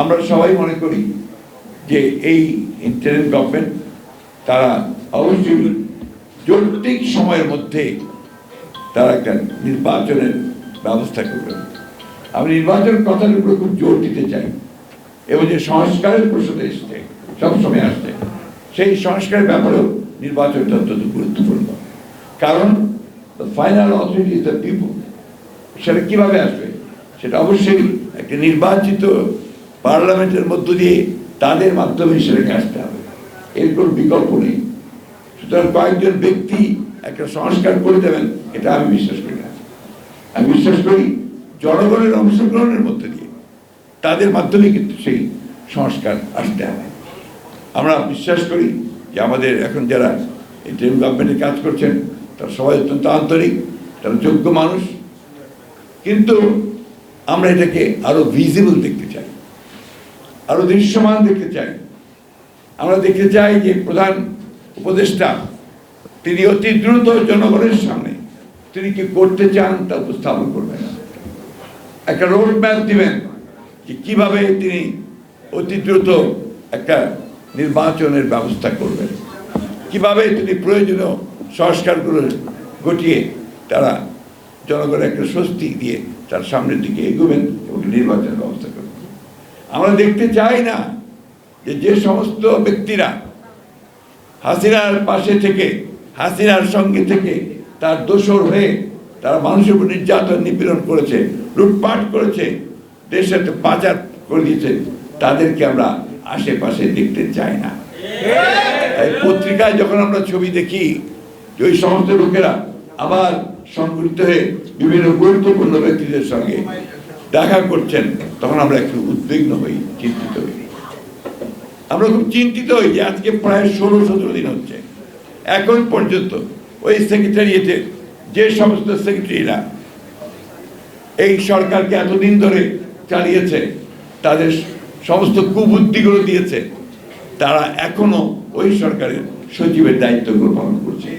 আমরা সবাই মনে করি যে এই ইন্টারিম গভর্নমেন্ট তারা অবশ্যই যৌক্তিক সময়ের মধ্যে তারা একটা নির্বাচনের ব্যবস্থা করবেন আমি নির্বাচন কথার উপরে খুব জোর দিতে চাই। এবং যে সংস্কারের প্রশ্ন এসছে, সবসময় আসছে, সেই সংস্কারের ব্যাপারেও নির্বাচনটা অত্যন্ত গুরুত্বপূর্ণ। কারণ ফাইনাল অথরিটি ইজ দ্য সেটা কীভাবে আসবে? সেটা অবশ্যই একটা নির্বাচিত পার্লামেন্টের মধ্য দিয়ে তাদের মাধ্যমে সেটাকে আসতে হবে। এর কোনো বিকল্প নেই। সুতরাং কয়েকজন ব্যক্তি একটা সংস্কার করে দেবেন, এটা আমি বিশ্বাস করি না। আমি বিশ্বাস করি জনগণের অংশগ্রহণের মধ্যে দিয়ে তাদের মাধ্যমে কিন্তু সেই সংস্কার আসতে হবে। আমরা বিশ্বাস করি যে আমাদের এখন যারা ইন্টারিম গভর্নমেন্টে কাজ করছেন, তারা সবাই অত্যন্ত আন্তরিক, তারা যোগ্য মানুষ। কিন্তু আমরা এটাকে আরও ভিজিবল দেখতে চাই। আরও দৃশ্যমান দেখতে চাই। আমরা দেখতে চাই যে প্রধান উপদেষ্টা, তিনি অতি দ্রুত জনগণের সামনে তিনি কি করতে চান তা উপস্থাপন করবেন একটা রোড ম্যাপ দিবেন যে কীভাবে তিনি অতি দ্রুত একটা নির্বাচনের ব্যবস্থা করবেন। কীভাবে তিনি প্রয়োজনীয় সংস্কারগুলো ঘটিয়ে তারা জনগণের একটা স্বস্তি দিয়ে তার সামনের দিকে এগোবেন এবং নির্বাচনের ব্যবস্থা করবেন। আমরা দেখতে চাই না যে যে সমস্ত ব্যক্তিরা হাসিনার পাশে থেকে, হাসিনার সঙ্গে থেকে তার দোষর হয়ে তারা মানুষের উপর নির্যাতন নিপীড়ন করেছে, লুটপাট করেছে, দেশের পাচার করে দিয়েছে, তাদেরকে আমরা আশেপাশে দেখতে চাই না। তাই পত্রিকায় যখন আমরা ছবি দেখি যে ওই সমস্ত লোকেরা আবার সংগঠিত হয়ে বিভিন্ন গুরুত্বপূর্ণ ব্যক্তিদের সঙ্গে দেখা করছেন, তখন আমরা একটু উদ্বিগ্ন হই, চিন্তিত হই। আমরা খুব চিন্তিত হই যে আজকে প্রায় ষোলো সতেরো দিন হচ্ছে। এখন পর্যন্ত ওই সেক্রেটারিয়েটের যে সমস্ত সেক্রেটারিরা এই সরকারকে এতদিন ধরে চালিয়েছে, তাদের সমস্ত কুবুদ্ধিগুলো দিয়েছে, তারা এখনও ওই সরকারের সচিবের দায়িত্বগুলো গ্রহণ করছে।